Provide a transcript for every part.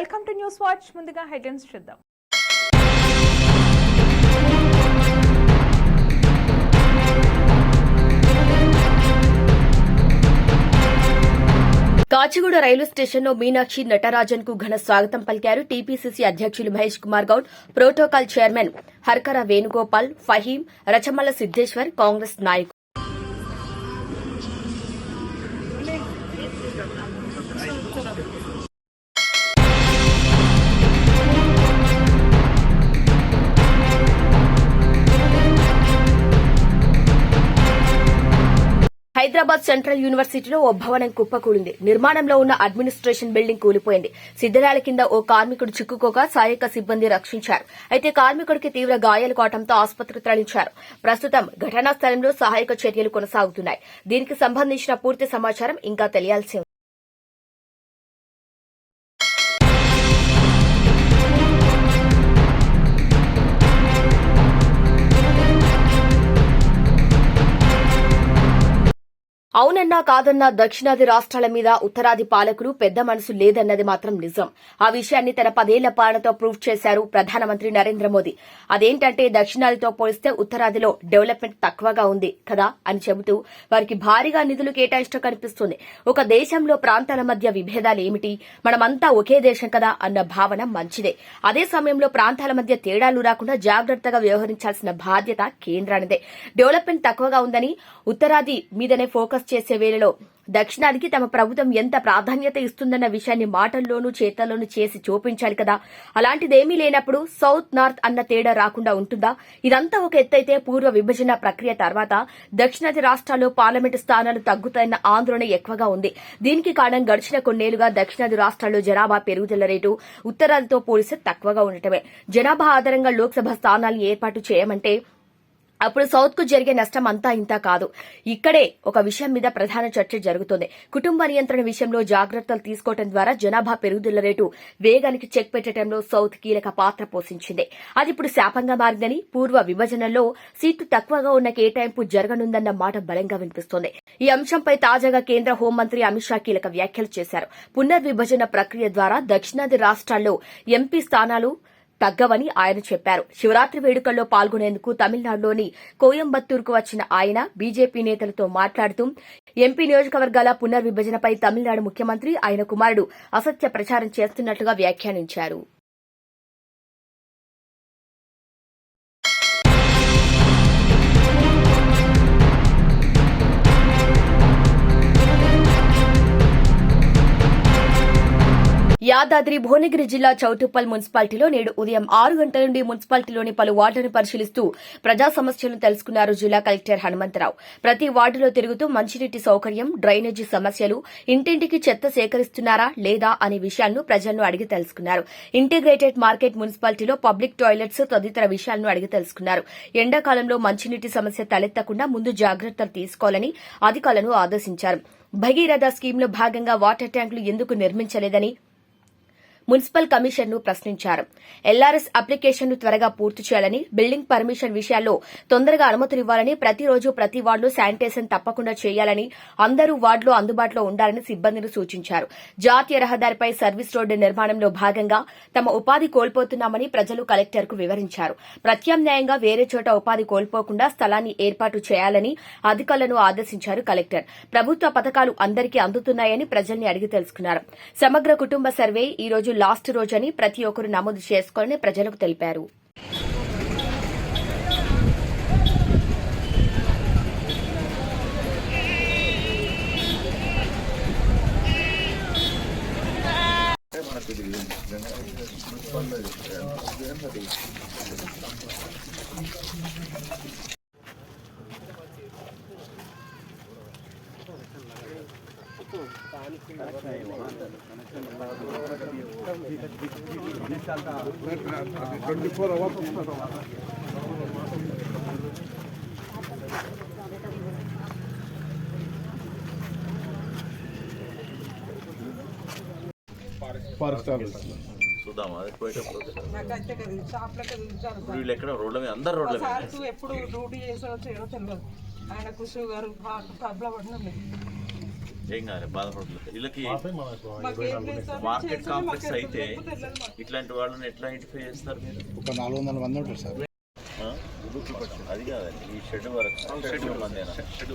Welcome to news watch. ముందుగా headlines చూద్దాం. Kacheguda railway స్టేషన్లో మీనాక్షి నటరాజన్కు ఘన స్వాగతం పలికారు టీపీసీసీ అధ్యక్షులు మహేష్ కుమార్ గౌడ్ ప్రోటోకాల్ చైర్మన్ హర్కర వేణుగోపాల్ ఫహీం రచమల్ల సిద్దేశ్వర్ కాంగ్రెస్ నాయకులు. హైదరాబాద్ సెంట్రల్ యూనివర్సిటీలో ఓ భవనం కుప్పకూలింది. నిర్మాణంలో ఉన్న అడ్మినిస్ట్రేషన్ బిల్డింగ్ కూలిపోయింది. సిద్ధరాల కింద ఓ కార్మికుడు చిక్కుకోగా సహాయక సిబ్బంది రక్షించారు. అయితే కార్మికుడికి తీవ్ర గాయాలు కావడంతో ఆసుపత్రికి తరలించారు. ప్రస్తుతం ఘటనా స్థలంలో సహాయక చర్యలు కొనసాగుతున్నాయి. దీనికి సంబంధించిన పూర్తి సమాచారం ఇంకా తెలియాల్సి ఉంది. అవునన్నా కాదన్నా దక్షిణాది రాష్ట్రాల మీద ఉత్తరాది పాలకులు పెద్ద మనసు లేదన్నది మాత్రం నిజం. ఆ విషయాన్ని తన పదేళ్ళ పాలనతో ప్రూవ్ చేశారు ప్రధానమంత్రి నరేంద్ర మోదీ. అదేంటంటే దక్షిణాదితో పోలిస్తే ఉత్తరాదిలో డెవలప్మెంట్ తక్కువగా ఉంది కదా అని చెబుతూ వారికి భారీగా నిధులు కేటాయించడం కనిపిస్తుంది. ఒక దేశంలో ప్రాంతాల మధ్య విభేదాలు ఏమిటి? మనమంతా ఒకే దేశం కదా అన్న భావన మంచిదే. అదే సమయంలో ప్రాంతాల మధ్య తేడాలు రాకుండా జాగ్రత్తగా వ్యవహరించాల్సిన బాధ్యత కేంద్రానిదే. డెవలప్మెంట్ తక్కువగా ఉందని ఉత్తరాది మీదనే ఫోకస్ చేసే వేళలో దక్షిణాదికి తమ ప్రభుత్వం ఎంత ప్రాధాన్యత ఇస్తుందన్న విషయాన్ని మాటల్లోనూ చేతల్లోనూ చేసి చూపించాలి కదా. అలాంటిదేమీ లేనప్పుడు సౌత్ నార్త్ అన్న తేడా రాకుండా ఉంటుందా? ఇదంతా ఒక ఎత్తైతే పూర్వ విభజన ప్రక్రియ తర్వాత దక్షిణాది రాష్ట్రాల్లో పార్లమెంటు స్థానాలు తగ్గుతాయన్న ఆందోళన ఎక్కువగా ఉంది. దీనికి కారణం గడిచిన కొన్నేళ్ళుగా దక్షిణాది రాష్ట్రాల్లో జనాభా పెరుగుదల రేటు ఉత్తరాదితో పోలిస్తే తక్కువగా ఉండటమే. జనాభా ఆధారంగా లోక్సభ స్థానాలను ఏర్పాటు చేయమంటే అప్పుడు సౌత్కు జరిగే నష్టం అంతా ఇంత కాదు. ఇక్కడే ఒక విషయం మీద ప్రధాన చర్చ జరుగుతోంది. కుటుంబ నియంత్రణ విషయంలో జాగ్రత్తలు తీసుకోవడం ద్వారా జనాభా పెరుగుదల రేటు వేగానికి చెక్ పెట్టడంలో సౌత్ కీలక పాత్ర పోషించింది. అది ఇప్పుడు శాపంగా మారిందని పూర్వ విభజనలో సీట్లు తక్కువగా ఉన్న కేటాయింపు జరగనుందన్న మాట బలంగా వినిపిస్తోంది. ఈ అంశంపై తాజాగా కేంద్ర హోంమంత్రి అమిత్ షా కీలక వ్యాఖ్యలు చేశారు. పునర్విభజన ప్రక్రియ ద్వారా దక్షిణాది రాష్ట్రాల్లో ఎంపీ స్థానాలు తగ్గవని ఆయన చెప్పారు. శివరాత్రి వేడుకల్లో పాల్గొనేందుకు తమిళనాడులోని కోయంబత్తూరుకు వచ్చిన ఆయన బీజేపీ నేతలతో మాట్లాడుతూ ఎంపీ నియోజకవర్గాల పునర్విభజనపై తమిళనాడు ముఖ్యమంత్రి ఆయన కుమారుడు అసత్య ప్రచారం చేస్తున్నట్లుగా వ్యాఖ్యానించారు. యాదాద్రి భువనగిరి జిల్లా చౌటుప్పల్ మున్సిపాలిటీలో నేడు ఉదయం ఆరు గంటల నుండి మున్సిపాలిటీలోని పలు వార్డులను పరిశీలిస్తూ ప్రజా సమస్యలను తెలుసుకున్నారు జిల్లా కలెక్టర్ హనుమంతరావు. ప్రతి వార్డులో తిరుగుతూ మంచినీటి సౌకర్యం డ్రైనేజీ సమస్యలు ఇంటింటికి చెత్త సేకరిస్తున్నారా లేదా అనే విషయాలను ప్రజలను అడిగి తెలుసుకున్నారు. ఇంటిగ్రేటెడ్ మార్కెట్ మున్సిపాలిటీలో పబ్లిక్ టాయిలెట్స్ తదితర విషయాలను అడిగి తెలుసుకున్నారు. ఎండాకాలంలో మంచినీటి సమస్య తలెత్తకుండా ముందు జాగ్రత్తలు తీసుకోవాలని అధికారులను ఆదేశించారు. భగీరథ స్కీమ్లో భాగంగా వాటర్ ట్యాంకులు ఎందుకు నిర్మించలేదని మున్సిపల్ కమిషన్ను ప్రశ్నించారు. ఎల్ఆర్ఎస్ అప్లికేషన్ను త్వరగా పూర్తి చేయాలని బిల్డింగ్ పర్మిషన్ విషయాల్లో తొందరగా అనుమతులు ఇవ్వాలని ప్రతిరోజు ప్రతి వార్డులో శానిటేషన్ తప్పకుండా చేయాలని అందరూ వార్డులో అందుబాటులో ఉండాలని సిబ్బందిని సూచించారు. జాతీయ రహదారిపై సర్వీస్ రోడ్డు నిర్మాణంలో భాగంగా తమ ఉపాధి కోల్పోతున్నామని ప్రజలు కలెక్టర్కు వివరించారు. ప్రత్యామ్నాయంగా వేరే చోట ఉపాధి కోల్పోకుండా స్థలాన్ని ఏర్పాటు చేయాలని అధికారులను ఆదేశించారు కలెక్టర్. ప్రభుత్వ పథకాలు అందరికీ అందుతున్నాయని ప్రజల్ని అడిగి తెలుసుకున్నారు. సమగ్ర కుటుంబ సర్వే ఈ రోజు లాస్ట్ రోజని ప్రతి ఒక్కరు నమోదు చేసుకోవాలని ప్రజలకు తెలిపారు. ట్వంటీ ఫోర్ అవర్స్ చూద్దాం అది పోయేటప్పుడు వీళ్ళు ఎక్కడ? రోడ్ల మీద అందరు రోడ్ల మీద. ఎప్పుడు డ్యూటీ చేసో చేయో తెలియదు. ఆయనకు షుగర్ హార్ట్ ప్రాబ్లం పడిన ఏం కాదు బాధపడలేదు వీళ్ళకి మార్కెట్ కాంప్లెక్స్ అయితే. ఇట్లాంటి వాళ్ళని ఎట్లా ఐడెంటిఫై చేస్తారు మీరు? ఒక నాలుగు వందల మంది ఉంటారు సార్? అది కాదండి ఈ షెడ్ వరకు. షెడ్ మంది షెడ్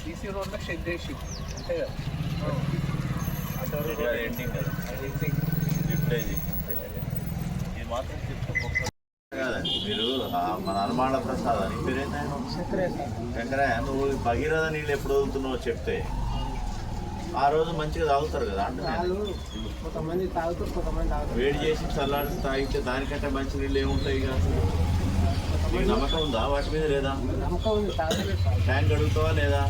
సీసీ రోడ్లో షెడ్ వేసి అంతే కదా? ఎండింగ్ కదా ఇది మాత్రం చెప్తా మన అనుమాన ప్రసాద్. అని శంకరయ్య నువ్వు భగీరథ నీళ్ళు ఎప్పుడు వదులుతున్నావో చెప్తే. ఆ రోజు మంచిగా తాగుతారు కదా అంటే కొంతమంది తాగుతారు కొంతమంది వేడి చేసి చల్లారి తాగితే దానికంటే మంచి నీళ్ళు ఏముంటాయి ఇక? నమ్మకం ఉందా? వాటి మీద లేదా? నమ్మకం ఉంది ట్యాంక్ అడుగుతావా లేదా?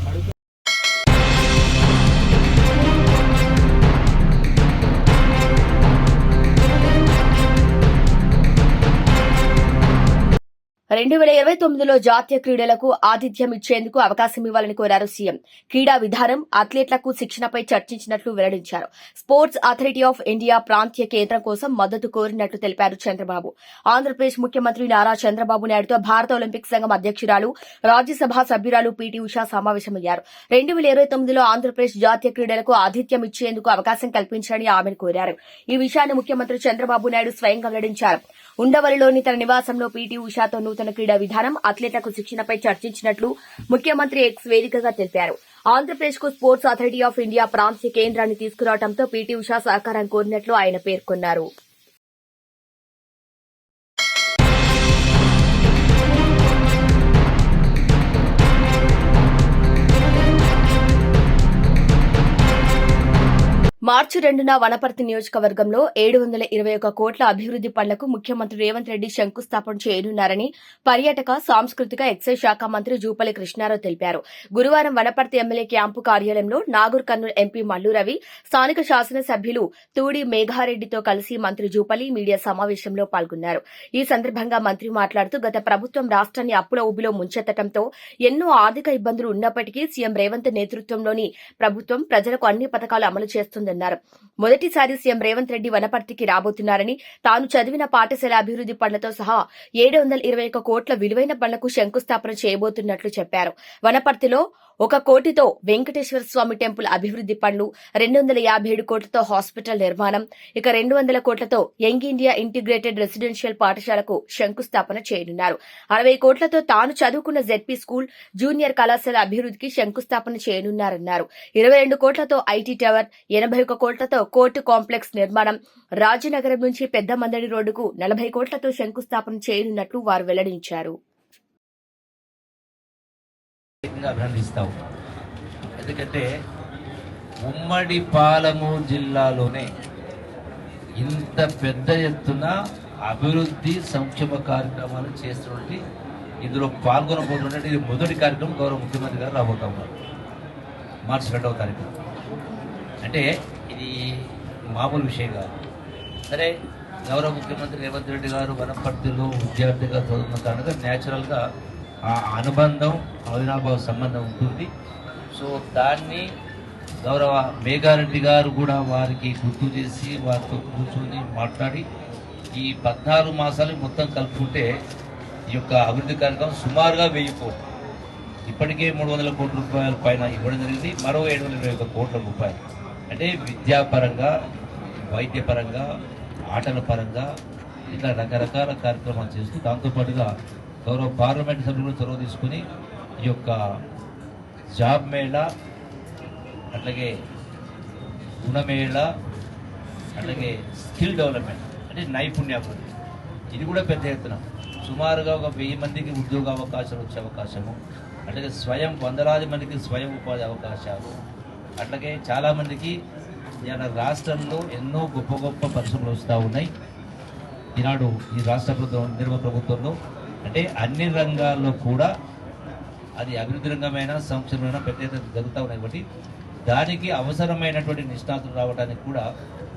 రెండు వేల ఇరవై తొమ్మిదిలో జాతీయ క్రీడలకు ఆతిథ్యం ఇచ్చేందుకు అవకాశం ఇవ్వాలని కోరారు సీఎం. క్రీడా విధానం అథ్లెట్లకు శిక్షణపై చర్చించినట్లు వెల్లడించారు. స్పోర్ట్స్ అథారిటీ ఆఫ్ ఇండియా ప్రాంతీయ కేంద్రం కోసం మద్దతు కోరినట్లు తెలిపారు చంద్రబాబు. ఆంధ్రప్రదేశ్ ముఖ్యమంత్రి నారా చంద్రబాబు నాయుడుతో భారత ఒలింపిక్ సంఘం అధ్యక్షురాలు రాజ్యసభ సభ్యురాలు పిటి ఉషా సమావేశమయ్యారు. రెండు వేల ఇరవై తొమ్మిదిలో ఆంధ్రప్రదేశ్ జాతీయ క్రీడలకు ఆతిథ్యం ఇచ్చేందుకు అవకాశం కల్పించాలని ఆమెను కోరారు. ఈ విషయాన్ని ముఖ్యమంత్రి చంద్రబాబు నాయుడు స్వయంగా వెల్లడించారు. ఉండవల్లిలోని తన నివాసంలో పీటీ ఉషాతో నూతన క్రీడా విధానం అథ్లెట్లకు శిక్షణపై చర్చించినట్లు ముఖ్యమంత్రి ఎక్స్ వేదికగా తెలిపారు. ఆంధ్రప్రదేశ్కు స్పోర్ట్స్ అథారిటీ ఆఫ్ ఇండియా ప్రాంతీయ కేంద్రాన్ని తీసుకురావడంతో పీటీ ఉషా సహకారం కోరినట్లు ఆయన పేర్కొన్నారు. మార్చి రెండున వనపర్తి నియోజకవర్గంలో ఏడు వందల ఇరవై ఒక కోట్ల అభివృద్ది పనులకు ముఖ్యమంత్రి రేవంత్ రెడ్డి శంకుస్థాపన చేయనున్నారని పర్యాటక సాంస్కృతిక ఎక్సైజ్ శాఖ మంత్రి జూపల్లి కృష్ణారావు తెలిపారు. గురువారం వనపర్తి ఎమ్మెల్యే క్యాంపు కార్యాలయంలో నాగూర్ కర్నూలు ఎంపీ మల్లురవి స్థానిక శాసనసభ్యులు తూడి మేఘారెడ్డితో కలిసి మంత్రి జూపల్లి మీడియా సమావేశంలో పాల్గొన్నారు. ఈ సందర్భంగా మంత్రి మాట్లాడుతూ గత ప్రభుత్వం రాష్ట్రాన్ని అప్పుల ఊబిలో ముంచెత్తడంతో ఎన్నో ఆర్థిక ఇబ్బందులు ఉన్నప్పటికీ సీఎం రేవంత్ నేతృత్వంలోని ప్రభుత్వం ప్రజలకు అన్ని పథకాలు అమలు చేస్తుంది చేస్తానన్నారు మొదటిసారి సీఎం రేవంత్ రెడ్డి వనపర్తికి రాబోతున్నారని తాను చదివిన పాఠశాల అభివృద్ది పనులతో సహా ఏడు వందల ఇరవై ఒక కోట్ల విలువైన పనులకు శంకుస్థాపన చేయబోతున్నట్లు చెప్పారు. వనపర్తిలో ఒక కోటితో వెంకటేశ్వర స్వామి టెంపుల్ అభివృద్ధి పనులు రెండు వందల యాభై ఏడు కోట్లతో హాస్పిటల్ నిర్మాణం. ఇక రెండు వందల కోట్లతో యంగ్ ఇండియా ఇంటిగ్రేటెడ్ రెసిడెన్షియల్ పాఠశాలకు శంకుస్థాపన చేయనున్నారు. అరవై కోట్లతో తాను చదువుకున్న జెడ్పీ స్కూల్ జూనియర్ కళాశాల అభివృద్ధికి శంకుస్థాపన చేయనున్నారన్నారు. ఇరవై రెండు కోట్లతో ఐటీ టవర్ ఎనభై ఒక కోట్లతో కోర్టు కాంప్లెక్స్ నిర్మాణం. రాజనగరం నుంచి పెద్ద మందడి రోడ్డుకు నలభై కోట్లతో శంకుస్థాపన చేయనున్నట్లు వారు వెల్లడించారు. ప్రత్యేకంగా అభినందిస్తావు. ఎందుకంటే ఉమ్మడి పాలమూరు జిల్లాలోనే ఇంత పెద్ద ఎత్తున అభివృద్ధి సంక్షేమ కార్యక్రమాలు చేస్తున్నటువంటి ఇందులో పాల్గొనబోతున్నట్టు ఇది మొదటి కార్యక్రమం గౌరవ ముఖ్యమంత్రి గారు రాబోతా ఉన్నారు. మార్చి రెండవ తారీఖు అంటే ఇది మామూలు విషయం కాదు. సరే గౌరవ ముఖ్యమంత్రి రేవంత్ రెడ్డి గారు వనపర్తిలో విద్యార్థిగా చదువుతున్న కారణంగా న్యాచురల్గా ఆ అనుబంధం అవినాభావ సంబంధం ఉంటుంది. సో దాన్ని గౌరవ మేఘారెడ్డి గారు కూడా వారికి గుర్తు చేసి వారితో కూర్చొని మాట్లాడి ఈ పద్నాలుగు మాసాలు మొత్తం కలుపుకుంటే ఈ యొక్క అభివృద్ధి కార్యక్రమం సుమారుగా వెయ్యి కోట్లు. ఇప్పటికే మూడు వందల కోట్ల రూపాయల పైన ఇవ్వడం జరిగింది. మరో ఏడు వందల ఇరవై ఒక కోట్ల రూపాయలు. అంటే విద్యాపరంగా వైద్యపరంగా ఆటల పరంగా ఇట్లా రకరకాల కార్యక్రమాలు చేస్తూ దాంతోపాటుగా గౌరవ పార్లమెంట్ సభ్యులు చొరవ తీసుకుని ఈ యొక్క జాబ్ మేళ అట్లాగే గుణమేళ అట్లాగే స్కిల్ డెవలప్మెంట్ అంటే నైపుణ్యాభివృద్ధి. ఇది కూడా పెద్ద ఎత్తున. సుమారుగా ఒక వెయ్యి మందికి ఉద్యోగ అవకాశాలు వచ్చే అవకాశము. అట్లాగే స్వయం వందలాది మందికి స్వయం ఉపాధి అవకాశాలు. అట్లాగే చాలామందికి ఇవాళ రాష్ట్రంలో ఎన్నో గొప్ప గొప్ప పరిశ్రమలు వస్తూ ఉన్నాయి. ఈనాడు ఈ రాష్ట్ర ప్రభుత్వం నిర్మ ప్రభుత్వంలో అంటే అన్ని రంగాల్లో కూడా అది అభివృద్ధి రంగమైన సంక్షేమమైన పెద్ద ఎత్తున జరుగుతూ ఉన్నాయి కాబట్టి దానికి అవసరమైనటువంటి నిష్ణాతులు రావడానికి కూడా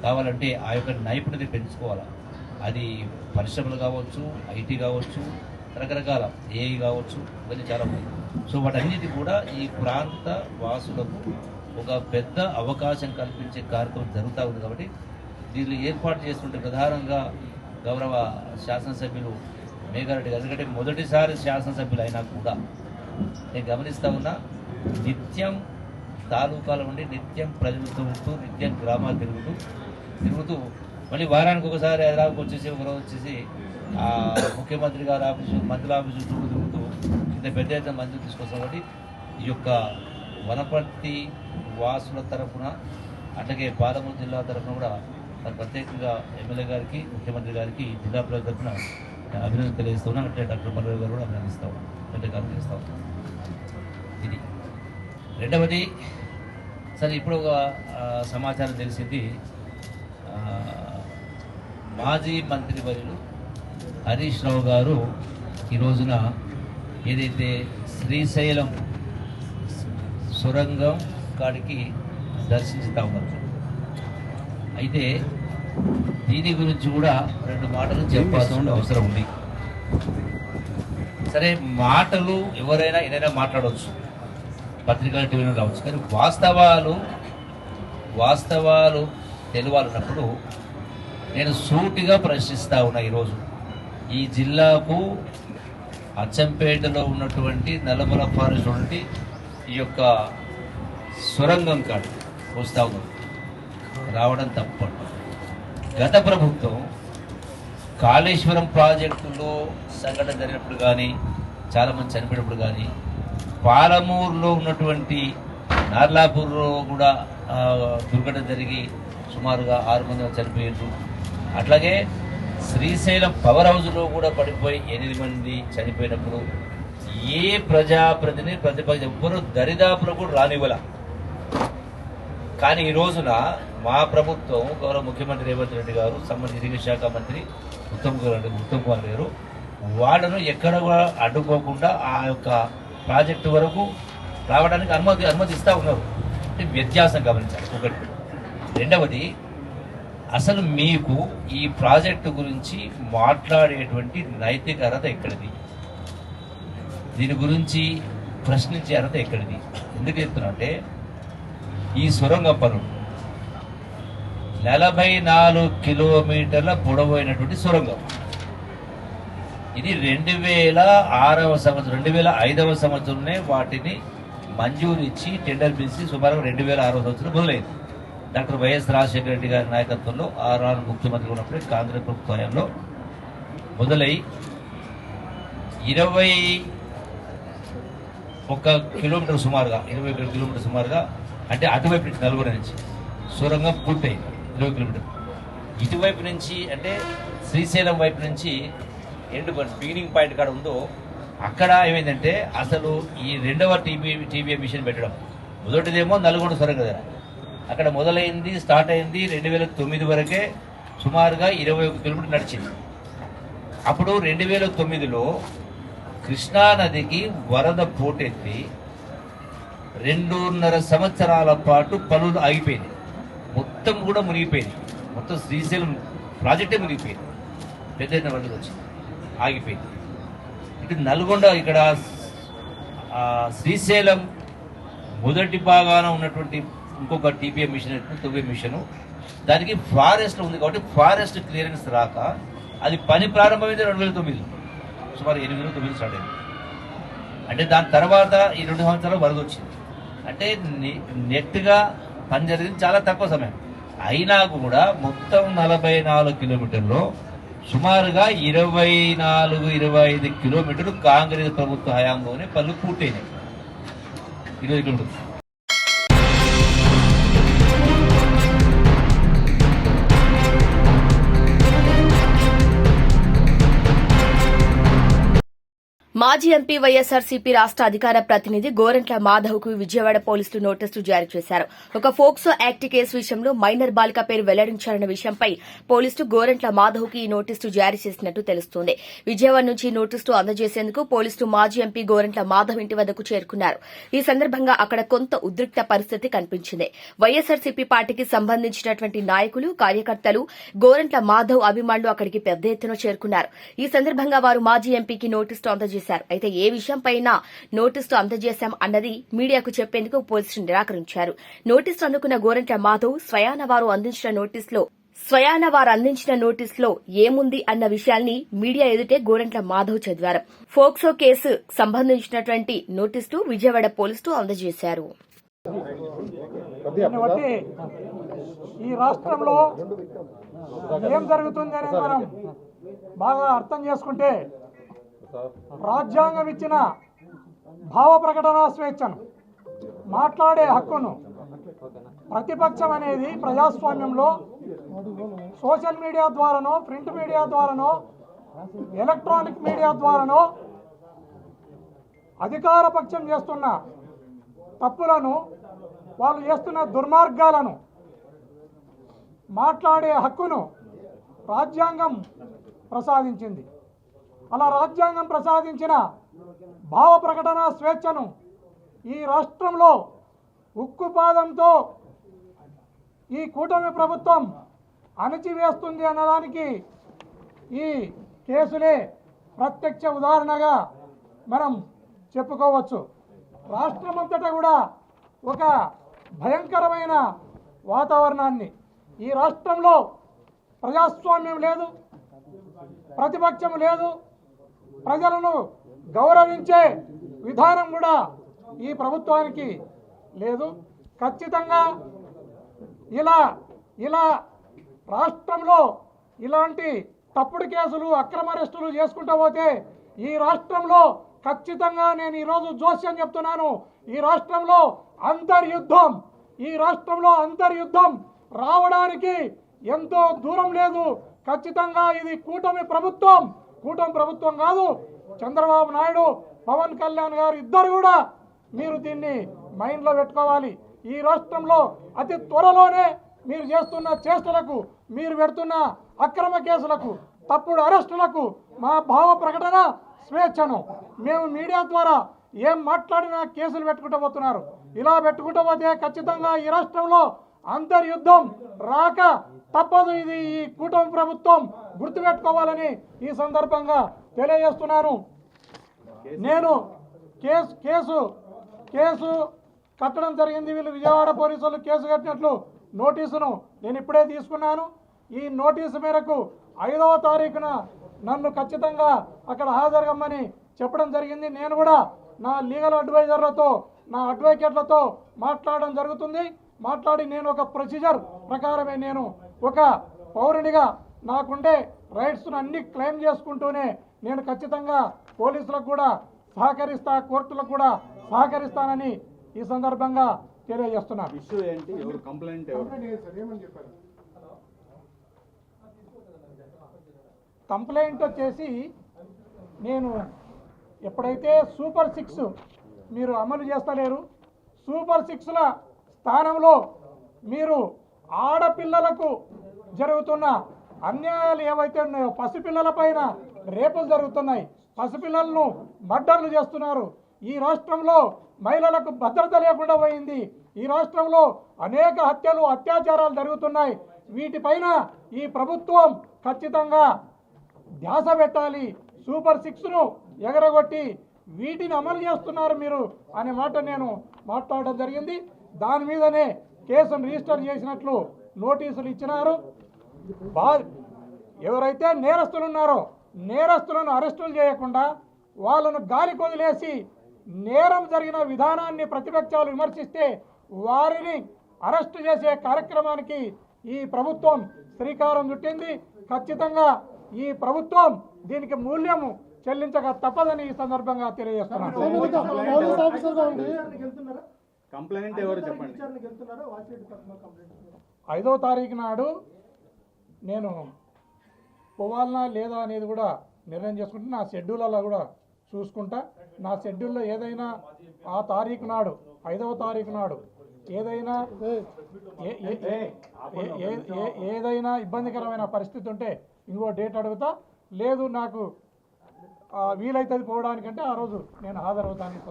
కావాలంటే ఆ యొక్క నైపుణ్యత పెంచుకోవాలి. అది పరిశ్రమలు కావచ్చు ఐటీ కావచ్చు రకరకాల ఏఐ కావచ్చు ఇవన్నీ చాలా ఉన్నాయి. సో వాటన్నిటి కూడా ఈ ప్రాంత వాసులకు ఒక పెద్ద అవకాశం కల్పించే కార్యక్రమం జరుగుతూ ఉంది కాబట్టి దీనిలో ఏర్పాటు చేస్తుంటే ప్రధానంగా గౌరవ శాసనసభ్యులు మేఘారెడ్డి గారు. ఎందుకంటే మొదటిసారి శాసనసభ్యులు అయినా కూడా నేను గమనిస్తా ఉన్నా నిత్యం తాలూకాల నుండి నిత్యం ప్రజలతో ఉంటూ నిత్యం గ్రామాలు తిరుగుతూ తిరుగుతూ మళ్ళీ వారానికి ఒకసారి హైదరాబాద్కి వచ్చేసి ఒకరోజు వచ్చేసి ఆ ముఖ్యమంత్రి గారి ఆఫీసు మంత్రుల ఆఫీసు చుట్టూ తిరుగుతూ ఇంత పెద్ద ఎత్తున మందులు తీసుకొస్తాం కాబట్టి ఈ యొక్క వనపర్తి వాసుల తరఫున అట్లాగే పాలమూరు జిల్లా తరఫున కూడా ప్రత్యేకంగా ఎమ్మెల్యే గారికి ముఖ్యమంత్రి గారికి జిల్లా ప్రజల తరఫున అభినందన తెలియజేస్తున్నాను అంటే డాక్టర్ మల్లయ్య గారు కూడా అభినందిస్తా ఉన్నాను అంటే ఉన్నాను ఇది. రెండవది సరే ఇప్పుడు ఒక సమాచారం తెలిసింది. మాజీ మంత్రి వర్యులు హరీష్ రావు గారు ఈ రోజున ఏదైతే శ్రీశైలం సొరంగం కాడికి దర్శించుతా ఉన్నారు. అయితే దీని గురించి కూడా రెండు మాటలు చెప్పాల్సిన అవసరం ఉంది. సరే మాటలు ఎవరైనా ఏదైనా మాట్లాడవచ్చు పత్రికల టీవీలో రావచ్చు. కానీ వాస్తవాలు వాస్తవాలు తెలియాలన్నప్పుడు నేను సూటిగా ప్రశ్నిస్తా ఉన్నా ఈరోజు. ఈ జిల్లాకు అచ్చంపేటలో ఉన్నటువంటి నల్లమల ఫారెస్ట్ నుండి ఈ యొక్క సొరంగం కాడు వస్తా ఉన్నాం రావడం తప్పండి గత ప్రభుత్వం కాళేశ్వరం ప్రాజెక్టులో సంఘటన జరిగినప్పుడు కానీ చాలామంది చనిపోయినప్పుడు కానీ పాలమూరులో ఉన్నటువంటి నార్లాపూర్లో కూడా దుర్ఘటన జరిగి సుమారుగా ఆరు మంది చనిపోయారు అట్లాగే శ్రీశైలం పవర్ హౌస్లో కూడా పడిపోయి ఎనిమిది మంది చనిపోయినప్పుడు ఏ ప్రజాప్రతినిధి ప్రతిపక్ష ఎవ్వరూ దరిదాపులో కూడా రానివ్వాల. కానీ ఈ రోజున మా ప్రభుత్వం గౌరవ ముఖ్యమంత్రి రేవంత్ రెడ్డి గారు సంబంధించి ఇరిగేషన్ శాఖ మంత్రి ఉత్తమ్ కుమార్ ఉత్తమ్ కుమార్ గారు వాళ్ళను ఎక్కడ కూడా అడ్డుకోకుండా ఆ యొక్క ప్రాజెక్టు వరకు రావడానికి అనుమతి అనుమతిస్తూ ఉన్నారు. అంటే వ్యత్యాసం గమనించాలి. ఒకటి. రెండవది అసలు మీకు ఈ ప్రాజెక్టు గురించి మాట్లాడేటువంటి నైతిక అర్హత ఎక్కడిది? దీని గురించి ప్రశ్నించే అర్హత ఎక్కడిది? ఎందుకు చెప్తున్నా అంటే ఈ సొరంగ పనులు నలభై నాలుగు కిలోమీటర్ల పొడవైనటువంటి సొరంగం. ఇది రెండు వేల ఆరవ సంవత్సరం రెండు వేల ఐదవ సంవత్సరంలో వాటిని మంజూరు ఇచ్చి టెండర్ పిలిచి సుమారు రెండు వేల ఆరవ సంవత్సరం మొదలైంది. డాక్టర్ వైఎస్ రాజశేఖర రెడ్డి గారి నాయకత్వంలో ఆరు ముఖ్యమంత్రి ఉన్నప్పుడు కాంగ్రెస్ ప్రభుత్వంలో మొదలై ఇరవై ఒక కిలోమీటర్ సుమారుగా ఇరవై ఒక కిలోమీటర్ సుమారుగా అంటే అటువైపు నుంచి నలుగురు నుంచి. సొరంగం పూర్తయింది ఇరవై కిలోమీటర్. ఇటువైపు నుంచి అంటే శ్రీశైలం వైపు నుంచి ఎండ్ బిగినింగ్ పాయింట్ కాడ ఉందో అక్కడ ఏమైందంటే అసలు ఈ రెండవ టీబీ టీబీఏ మిషన్ పెట్టడం. మొదటిదేమో నల్గొండ సొరంగ దగ్గర. అక్కడ మొదలైంది స్టార్ట్ అయింది రెండు వేల తొమ్మిది వరకే సుమారుగా ఇరవై ఒక కిలోమీటర్ నడిచింది. అప్పుడు రెండు వేల తొమ్మిదిలో కృష్ణా నదికి వరద పోటెత్తి రెండున్నర సంవత్సరాల పాటు పనులు ఆగిపోయింది మొత్తం కూడా మునిగిపోయింది మొత్తం శ్రీశైలం ప్రాజెక్టే మునిగిపోయింది. పెద్ద ఎత్తున వరదలు వచ్చింది ఆగిపోయింది. ఇటు నల్గొండ ఇక్కడ శ్రీశైలం మొదటి భాగాన ఉన్నటువంటి ఇంకొక టీపీఎం మిషన్ తొవ్వే మిషన్. దానికి ఫారెస్ట్ ఉంది కాబట్టి ఫారెస్ట్ క్లియరెన్స్ రాక అది పని ప్రారంభమైంది రెండు వేల తొమ్మిదిలో. సుమారు ఎనిమిది వేల తొమ్మిది స్టార్ట్ అయింది. అంటే దాని తర్వాత ఈ రెండు సంవత్సరాలు వరద వచ్చింది. అంటే నెట్గా పని జరిగింది చాలా తక్కువ సమయం. అయినా కూడా మొత్తం నలభై నాలుగు కిలోమీటర్లో సుమారుగా ఇరవై నాలుగు ఇరవై ఐదు కిలోమీటర్లు కాంగ్రెస్ ప్రభుత్వ హయాంలోనే పనులు పూర్తయినాయి. ఇరవై కిలోమీటర్లు. మాజీ ఎంపీ వైఎస్ఆర్సీపీ రాష్ట్ర అధికార ప్రతినిధి గోరంట్ల మాధవ్కు విజయవాడ పోలీసులు నోటీసులు జారీ చేశారు. ఒక ఫోక్సో యాక్ట్ కేసు విషయంలో మైనర్ బాలిక పేరు వెల్లడించారన్న విషయంపై పోలీసులు గోరంట్ల మాధవ్కి ఈ నోటీసులు జారీ చేసినట్టు తెలుస్తోంది. విజయవాడ నుంచి నోటీసులు అందజేసేందుకు పోలీసులు మాజీ ఎంపీ గోరంట్ల మాధవ్ ఇంటి వద్దకు చేరుకున్నారు. ఈ సందర్భంగా అక్కడ కొంత ఉద్రిక్త పరిస్థితి కనిపించింది. వైఎస్ఆర్సీపీ పార్టీకి సంబంధించినటువంటి నాయకులు కార్యకర్తలు గోరంట్ల మాధవ్ అభిమానులు అక్కడికి పెద్ద ఎత్తున చేరుకున్నారు. ఈ సందర్భంగా వారు మాజీ ఎంపీకి నోటీసులు అందజేశారు. అయితే ఏ విషయంపైన నోటీసులు అందజేశాం అన్నది మీడియాకు చెప్పేందుకు పోలీసులు నిరాకరించారు. నోటీసులు అందుకున్న గోరంట్ల మాధవ్ స్వయాన వారు అందించిన నోటీసులో స్వయాన వారు అందించిన నోటీసులో ఏముంది అన్న విషయాన్ని మీడియా ఎదుటే గోరంట్ల మాధవ్ చదివారు. ఫోక్సో కేసు సంబంధించినటువంటి నోటీసులు విజయవాడ పోలీసులు అందజేశారు. ఈ రాష్ట్రంలో ఏం జరుగుతుంది అనేది మనం బాగా అర్థం చేసుకుంటే రాజ్యాంగం ఇచ్చిన భావ ప్రకటన స్వేచ్ఛను మాట్లాడే హక్కును ప్రతిపక్షం అనేది ప్రజాస్వామ్యంలో సోషల్ మీడియా ద్వారానో ప్రింట్ మీడియా ద్వారానో ఎలక్ట్రానిక్ మీడియా ద్వారానో అధికార పక్షం చేస్తున్న తప్పులను వాళ్ళు చేస్తున్న దుర్మార్గాలను మాట్లాడే హక్కును రాజ్యాంగం ప్రసాదించింది. అలా రాజ్యాంగం ప్రసాదించిన భావ ప్రకటన స్వేచ్ఛను ఈ రాష్ట్రంలో ఉక్కుపాదంతో ఈ కూటమి ప్రభుత్వం అణచివేస్తుంది అన్నదానికి ఈ కేసులే ప్రత్యక్ష ఉదాహరణగా మనం చెప్పుకోవచ్చు. రాష్ట్రమంతటా కూడా ఒక భయంకరమైన వాతావరణాన్ని ఈ రాష్ట్రంలో ప్రజాస్వామ్యం లేదు ప్రతిపక్షం లేదు ప్రజలను గౌరవించే విధానం కూడా ఈ ప్రభుత్వానికి లేదు. ఖచ్చితంగా ఇలా ఇలా రాష్ట్రంలో ఇలాంటి తప్పుడు కేసులు అక్రమ అరెస్టులు చేసుకుంటూ పోతే ఈ రాష్ట్రంలో ఖచ్చితంగా నేను ఈరోజు జోస్యం చెప్తున్నాను. ఈ రాష్ట్రంలో అంతర్యుద్ధం ఈ రాష్ట్రంలో అంతర్యుద్ధం రావడానికి ఎంతో దూరం లేదు. ఖచ్చితంగా ఇది కూటమి ప్రభుత్వం కూటమి ప్రభుత్వం కాదు. చంద్రబాబు నాయుడు పవన్ కళ్యాణ్ గారు ఇద్దరు కూడా మీరు దీన్ని మైండ్లో పెట్టుకోవాలి. ఈ రాష్ట్రంలో అతి త్వరలోనే మీరు చేస్తున్న చేష్టలకు మీరు పెడుతున్న అక్రమ కేసులకు తప్పుడు అరెస్టులకు మా భావ ప్రకటన స్వేచ్ఛను. మేము మీడియా ద్వారా ఏం మాట్లాడినా కేసులు పెట్టుకుంటూ పోతున్నారు. ఇలా పెట్టుకుంటూ పోతే ఖచ్చితంగా ఈ రాష్ట్రంలో అంతర్యుద్ధం రాక తప్పదు. ఇది ఈ కూటమి ప్రభుత్వం గుర్తుపెట్టుకోవాలని ఈ సందర్భంగా తెలియజేస్తున్నాను. నేను కేసు కేసు కేసు కట్టడం జరిగింది. వీళ్ళు విజయవాడ పోలీసులు కేసు కట్టినట్లు నోటీసును నేను ఇప్పుడే తీసుకున్నాను. ఈ నోటీసు మేరకు ఐదవ తారీఖున నన్ను ఖచ్చితంగా అక్కడ హాజరుగమ్మని చెప్పడం జరిగింది. నేను కూడా నా లీగల్ అడ్వైజర్లతో నా అడ్వకేట్లతో మాట్లాడడం జరుగుతుంది. మాట్లాడి నేను ఒక ప్రొసీజర్ ప్రకారమే నేను ఒక పౌరునిగా నాకుండే రైట్స్ను అన్ని క్లెయిమ్ చేసుకుంటూనే నేను ఖచ్చితంగా పోలీసులకు కూడా సహకరిస్తా కోర్టులకు కూడా సహకరిస్తానని ఈ సందర్భంగా తెలియజేస్తున్నాను. ఇష్యూ ఏంటి? ఎవరు కంప్లైంట్ ఎవరు? కంప్లైంట్ వచ్చేసి నేను ఎప్పుడైతే సూపర్ సిక్స్ మీరు అమలు చేస్తలేరు సూపర్ సిక్స్ల స్థానంలో మీరు ఆడపిల్లలకు జరుగుతున్న అన్యాయాలు ఏవైతే ఉన్నాయో పసిపిల్లల పైన రేపులు జరుగుతున్నాయి. పసిపిల్లలను మర్డర్లు చేస్తున్నారు. ఈ రాష్ట్రంలో మహిళలకు భద్రత లేకుండా పోయింది. ఈ రాష్ట్రంలో అనేక హత్యలు అత్యాచారాలు జరుగుతున్నాయి. వీటిపైన ఈ ప్రభుత్వం ఖచ్చితంగా ధ్యాస పెట్టాలి. సూపర్ సిక్స్ను ఎగరగొట్టి వీటిని అమలు చేస్తున్నారు మీరు అనే మాట నేను మాట్లాడడం జరిగింది. దాని మీదనే కేసును రిజిస్టర్ చేసినట్లు నోటీసులు ఇచ్చినారు. ఎవరైతే నేరస్తులు ఉన్నారో నేరస్తులను అరెస్టులు చేయకుండా వాళ్ళను గాలి కొదిలేసి నేరం జరిగిన విధానాన్ని ప్రతిపక్షాలు విమర్శిస్తే వారిని అరెస్టు చేసే కార్యక్రమానికి ఈ ప్రభుత్వం శ్రీకారం చుట్టింది. ఖచ్చితంగా ఈ ప్రభుత్వం దీనికి మూల్యము చెల్లించక తప్పదని ఈ సందర్భంగా తెలియజేస్తున్నాను. కంప్లైంట్ ఎవరు చెప్పండి? ఐదో తారీఖు నాడు నేను పోవాలనా లేదా అనేది కూడా నిర్ణయం చేసుకుంటే నా షెడ్యూల్లో కూడా చూసుకుంటా. నా షెడ్యూల్లో ఏదైనా ఆ తారీఖు నాడు ఐదవ తారీఖు నాడు ఏదైనా ఏ- ఏ- ఏ- ఏ- ఏ- ఏ- ఏదైనా ఇబ్బందికరమైన పరిస్థితి ఉంటే ఇంకో డేట్ అడుగుతా. లేదు నాకు ఆ, వీలైతుంది పోవడానికంటే ఆ రోజు నేను హాజరవుతాను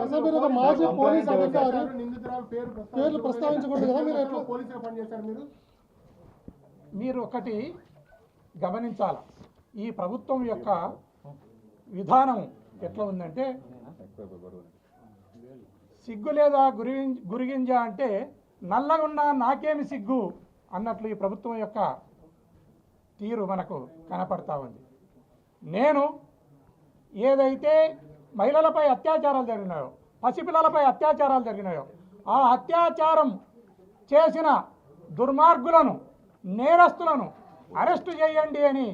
సందర్భంగా మాజీ పోలీస్ అధికారి పేర్లు ప్రస్తావించకూడదు కదా మీరు పోలీసుగా పనిచేశారు మీరు? మీరు ఒకటి గమనించాలి. ఈ ప్రభుత్వం యొక్క విధానం ఎట్లా ఉందంటే సిగ్గు లేదా గురి గురిగింజ అంటే నల్లగున్నా నాకేమి సిగ్గు అన్నట్లు ఈ ప్రభుత్వం యొక్క తీరు మనకు కనపడతా ఉంది. నేను ఏదైతే మహిళలపై అత్యాచారాలు జరిగినాయో పసిపిల్లలపై అత్యాచారాలు జరిగినాయో ఆ అత్యాచారం చేసిన దుర్మార్గులను నేరస్తులను అరెస్టు చేయండి అని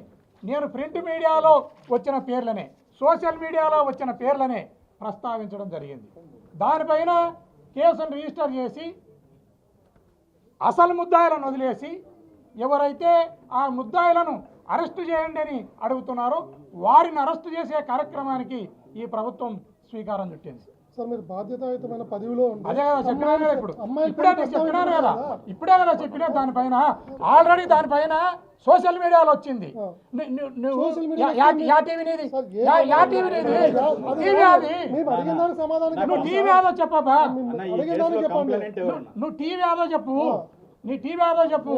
నేను ప్రింట్ మీడియాలో వచ్చిన పేర్లనే సోషల్ మీడియాలో వచ్చిన పేర్లనే ప్రస్తావించడం జరిగింది. దానిపైన కేసును రిజిస్టర్ చేసి అసలు ముద్దాయిలను వదిలేసి ఎవరైతే ఆ ముద్దాయిలను అరెస్టు చేయండి అని అడుగుతున్నారో వారిని అరెస్టు చేసే కార్యక్రమానికి ఈ ప్రభుత్వం స్వీకారం చుట్టింది. సార్ మీరు బాధ్యతాయుతమైన పదవిలో చెప్పినాను కదా? ఇప్పుడే. కదా. చెప్పినా దానిపైన. ఆల్రెడీ దానిపైన సోషల్ మీడియాలో వచ్చింది. యా- టీవీ నీది. యా- టీవీ నీది? టీవీ అది. నువ్వు టీవీ. ఆదో చెప్పబ్బా నువ్వు టీవీ ఆదో చెప్పు. నీ టీవీ ఆదో చెప్పు.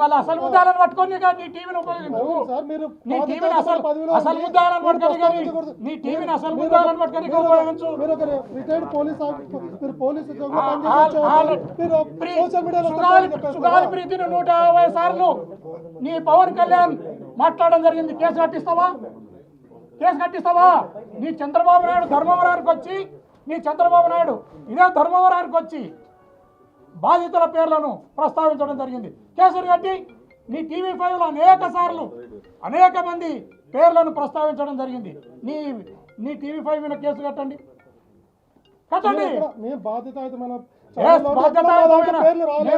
మళ్ళీ అసలు ముద్దాలను పట్టుకొని నీ టీవీని ఉపయోగించు. నీ టీవీని అసలు అసలు ముద్దాలను పట్టుకొని. నీ టీవీని అసలు ముద్దాలను పట్టుకొని ఉపయోగించు. రిటైర్డ్ పోలీస్ మీరు పోలీస్? సుగాలి ప్రీతిని నూట యాభై సార్లు నీ పవన్ కళ్యాణ్ మాట్లాడడం జరిగింది. కేసు కట్టిస్తావా? కేసు కట్టిస్తావా? నీ చంద్రబాబు నాయుడు ధర్మవరానికి వచ్చి నీ చంద్రబాబు నాయుడు ఇదే ధర్మవరానికి వచ్చి బాధితుల పేర్లను ప్రస్తావించడం జరిగింది. కేసులు కట్టి నీ టీవీ ఫైవ్లో అనేక సార్లు అనేక మంది పేర్లను ప్రస్తావించడం జరిగింది. నీ నీ టీవీ ఫైవ్ మీద కేసు కట్టండి. కట్టండి. మేము అయితే మన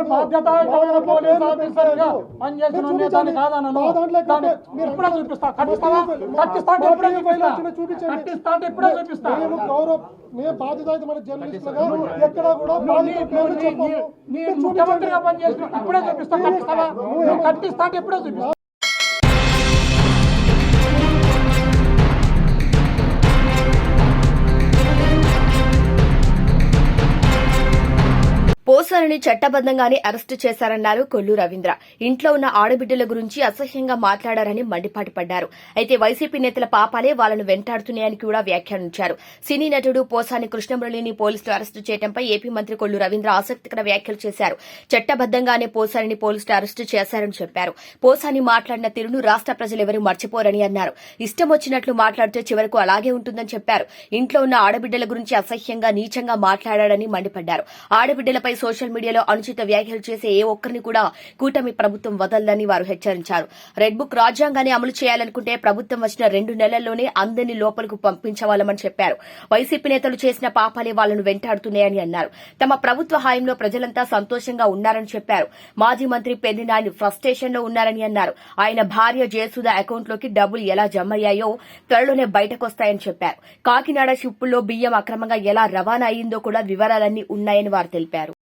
బాధ్యతాయుతమైన పోలీస్ ఆఫీసర్గా. పనిచేసిన నేతాన్ని ఇప్పుడే. చూపిస్తా. కట్టిస్తావా? మా టీవీ కట్టిస్తా అంటే మా ఇప్పుడే టీవీ ఫైల్ చూపిస్తా. వచ్చిన చూపించండి. కట్టిస్తా అంటే ఇప్పుడే చూపిస్తా. మేము గౌరవ మేము బాధ్యతాయుతమైన జర్నలిస్టులుగా ఎక్కడ కూడా ముఖ్యమంత్రిగా. పనిచేసిన చూపిస్తా కట్టిస్తావా కట్టిస్తా అంటే ఇప్పుడే చూపిస్తా పోసారిని చట్టబద్దంగానే అరెస్టు చేశారన్నారు కొల్లు రవీంద్ర. ఇంట్లో ఉన్న ఆడబిడ్డల గురించి అసహ్యంగా మాట్లాడారని మండిపాటు పడ్డారు. అయితే వైసీపీ నేతల పాపాలే వాళ్ళను వెంటాడుతున్నాయని కూడా వ్యాఖ్యానించారు. సినీ నటుడు పోసాని కృష్ణమురళిని పోలీసులు అరెస్టు చేయడంపై ఏపీ మంత్రి కొల్లు రవీంద్ర ఆసక్తికర వ్యాఖ్యలు చేశారు. చట్టబద్దంగానే పోసానిని పోలీసులు అరెస్టు చేశారని చెప్పారు. పోసాని మాట్లాడిన తీరును రాష్ట ప్రజలెవరూ మర్చిపోరని అన్నారు. ఇష్టం వచ్చినట్లు మాట్లాడితే చివరకు అలాగే ఉంటుందని చెప్పారు. ఇంట్లో ఉన్న ఆడబిడ్డల గురించి అసహ్యంగా నీచంగా మాట్లాడారని మండిపడ్డారు. ఆడబిడ్డలపై సోషల్ మీడియాలో అనుచిత వ్యాఖ్యలు చేసే ఏ ఒక్కరిని కూడా కూటమి ప్రభుత్వం వదలదని వారు హెచ్చరించారు. రెడ్ బుక్ రాజ్యాంగాన్ని అమలు చేయాలనుకుంటే ప్రభుత్వం వచ్చిన రెండు నెలల్లోనే అందరినీ లోపలకు పంపించవాలమని చెప్పారు. వైసీపీ నేతలు చేసిన పాపాలే వాళ్ళను వెంటాడుతున్నాయని అన్నారు. తమ ప్రభుత్వ హాయంలో ప్రజలంతా సంతోషంగా ఉన్నారని చెప్పారు. మాజీ మంత్రి పెద్ది ఫ్రస్టేషన్లో ఉన్నారని అన్నారు. ఆయన భార్య జయసుధ అకౌంట్లోకి డబ్బులు ఎలా జమయ్యాయో త్వరలోనే బయటకొస్తాయని చెప్పారు. కాకినాడ షిప్పుల్లో బియ్యం అక్రమంగా ఎలా రవాణా అయిందో కూడా వివరాలన్నీ ఉన్నాయని వారు తెలిపారు.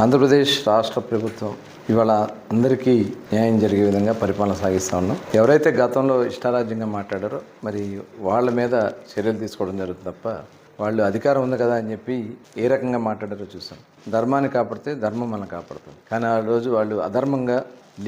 ఆంధ్రప్రదేశ్ రాష్ట్ర ప్రభుత్వం ఇవాళ అందరికీ న్యాయం జరిగే విధంగా పరిపాలన సాగిస్తూ ఉన్నాం. ఎవరైతే గతంలో ఇష్టారాజ్యంగా మాట్లాడారో మరి వాళ్ళ మీద చర్యలు తీసుకోవడం జరుగుతుంది తప్ప వాళ్ళు అధికారం ఉంది కదా అని చెప్పి ఏ రకంగా మాట్లాడారో చూసాం. ధర్మాన్ని కాపాడితే ధర్మం మనం కాపాడుతుంది. కానీ ఆ రోజు వాళ్ళు అధర్మంగా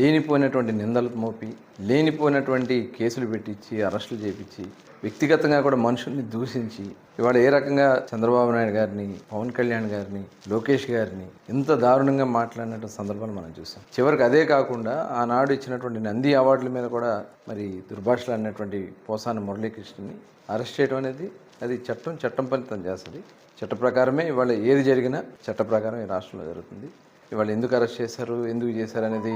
లేనిపోయినటువంటి నిందలు మోపి లేనిపోయినటువంటి కేసులు పెట్టించి అరెస్టులు చేపించి వ్యక్తిగతంగా కూడా మనుషుల్ని దూషించి ఇవాళ ఏ రకంగా చంద్రబాబు నాయుడు గారిని పవన్ కళ్యాణ్ గారిని లోకేష్ గారిని ఇంత దారుణంగా మాట్లాడినటువంటి సందర్భాన్ని మనం చూసాం. చివరికి అదే కాకుండా ఆనాడు ఇచ్చినటువంటి నంది అవార్డుల మీద కూడా మరి దుర్భాషలు అన్నటువంటి పోసాని మురళీకృష్ణని అరెస్ట్ చేయడం అనేది అది చట్టం చట్టం ఫలితం చేస్తుంది. చట్ట ప్రకారమే ఇవాళ ఏది జరిగినా చట్ట ప్రకారం ఈ రాష్ట్రంలో జరుగుతుంది. ఇవాళ ఎందుకు అరెస్ట్ చేశారు ఎందుకు చేశారు అనేది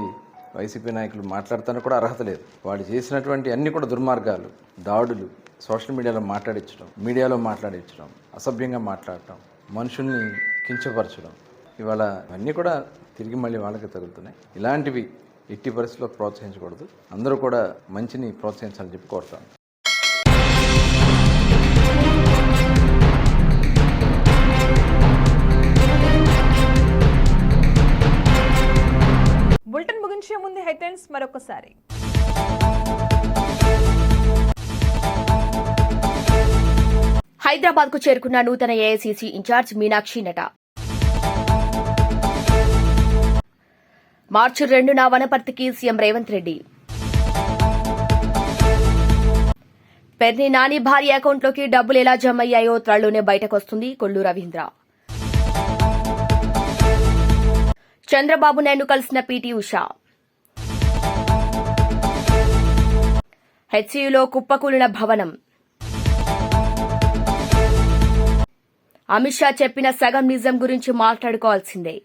వైసీపీ నాయకులు మాట్లాడతానికి కూడా అర్హత లేదు. వాళ్ళు చేసినటువంటి అన్ని కూడా దుర్మార్గాలు దాడులు సోషల్ మీడియాలో మాట్లాడించడం మీడియాలో మాట్లాడించడం అసభ్యంగా మాట్లాడటం మనుషుల్ని కించపరచడం ఇవాళ అన్నీ కూడా తిరిగి మళ్ళీ వాళ్ళకి తగులుతున్నాయి. ఇలాంటివి ఎట్టి పరిస్థితుల్లో ప్రోత్సహించకూడదు. అందరూ కూడా మంచిని ప్రోత్సహించాలని చెప్పి కోరుతాను బులెటిన్ ముగించే ముందు హెడ్లైన్స్ మరొకసారి. హైదరాబాద్కు చేరుకున్న నూతన ఏఐసీసీ ఇన్ఛార్జ్ మీనాక్షి నట. మార్చి రెండున వనపర్తికి సీఎం రేవంత్ రెడ్డి. పెర్ని నాని భార్య అకౌంట్లోకి డబ్బులు ఎలా జమ అయ్యాయో త్వరలోనే బయటకొస్తుంది కొల్లు రవీంద్ర. చంద్రబాబు నాయుడు కలిసిన పీటీ ఉషా. హెచ్సియులో కుప్పకూలిన భవనం. అమిత్ షా చెప్పిన సగం నిజం గురించి మాట్లాడుకోవాల్సిందే.